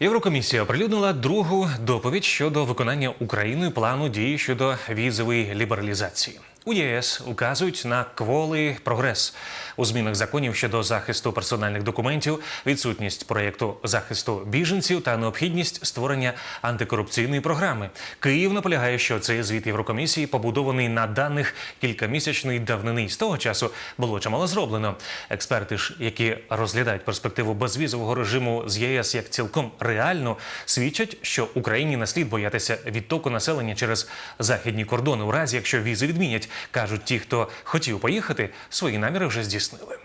Єврокомісія оприлюднила другу доповідь щодо виконання Україною плану дії щодо візової лібералізації. У ЄС указують на кволий прогрес у змінах законів щодо захисту персональних документів, відсутність проєкту захисту біженців та необхідність створення антикорупційної програми. Київ наполягає, що цей звіт Єврокомісії побудований на даних кількамісячної давнини. З того часу було чимало зроблено. Експерти ж, які розглядають перспективу безвізового режиму з ЄС як цілком реальну, свідчать, що Україні не слід боятися відтоку населення через західні кордони, у разі якщо візи відмінять. Кажуть ті, хто хотів поїхати, свої наміри вже здійснили.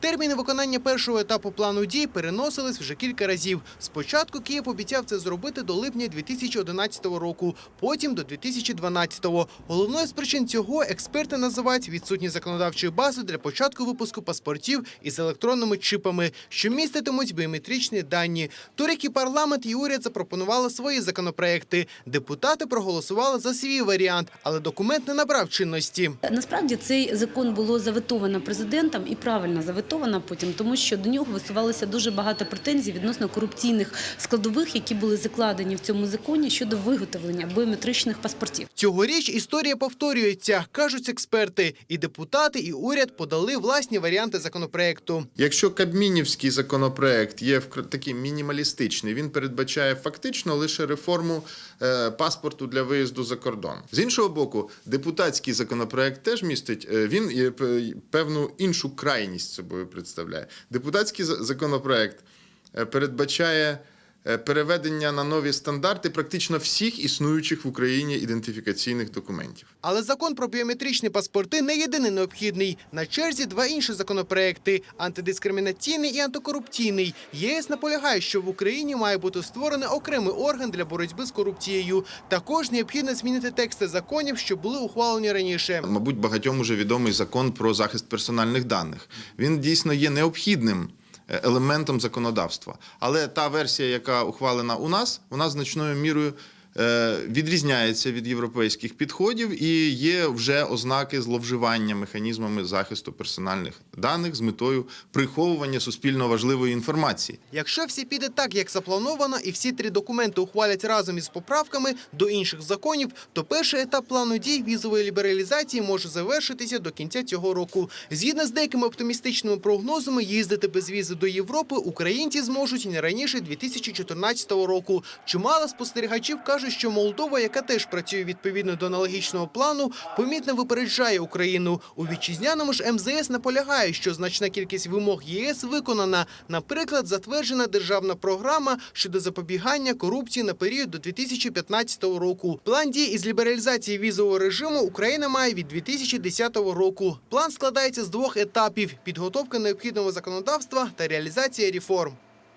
Терміни виконання першого етапу плану дій переносились вже кілька разів. Спочатку Київ обіцяв це зробити до липня 2011 року, потім до 2012-го. Головною з причин цього експерти називають відсутність законодавчої бази для початку випуску паспортів із електронними чипами, що міститимуть біометричні дані. Торік і парламент і уряд запропонували свої законопроекти. Депутати проголосували за свій варіант, але документ не набрав чинності. Насправді цей закон було заветовано президентом і правильно заветовано потім, тому що до нього висувалося дуже багато претензій відносно корупційних складових, які були закладені в цьому законі щодо виготовлення біометричних паспортів. Цьогоріч історія повторюється, кажуть експерти. І депутати, і уряд подали власні варіанти законопроекту. Якщо Кабмінівський законопроект є такий мінімалістичний, він передбачає фактично лише реформу е, паспорту для виїзду за кордон. З іншого боку, депутатський законопроект теж містить е, він є певну іншу крайність собою представляє. Депутатський законопроект е, передбачає. Е, Переведення на нові стандарти практично всіх існуючих в Україні ідентифікаційних документів. Але закон про біометричні паспорти не єдиний необхідний. На черзі два інші законопроекти – антидискримінаційний і антикорупційний. ЄС наполягає, що в Україні має бути створений окремий орган для боротьби з корупцією. Також необхідно змінити тексти законів, що були ухвалені раніше. Мабуть, багатьом уже відомий закон про захист персональних даних. Він дійсно є необхідним елементом законодавства. Але та версія, яка ухвалена у нас, вона значною мірою. Е, Відрізняється від європейських підходів і є вже ознаки зловживання механізмами захисту персональних даних з метою приховування суспільно важливої інформації. Якщо все піде так, як заплановано, і всі три документи ухвалять разом із поправками до інших законів, то перший етап плану дій візової лібералізації може завершитися до кінця цього року. Згідно з деякими оптимістичними прогнозами, їздити без візи до Європи українці зможуть не раніше 2014 року. Чимало спостерігачів кажуть, що Молдова, яка теж працює відповідно до аналогічного плану, помітно випереджає Україну. У вітчизняному ж МЗС наполягає, що значна кількість вимог ЄС виконана. Наприклад, затверджена державна програма щодо запобігання корупції на період до 2015 року. План дій із лібералізації візового режиму Україна має від 2010 року. План складається з двох етапів: підготовка необхідного законодавства та реалізація реформ.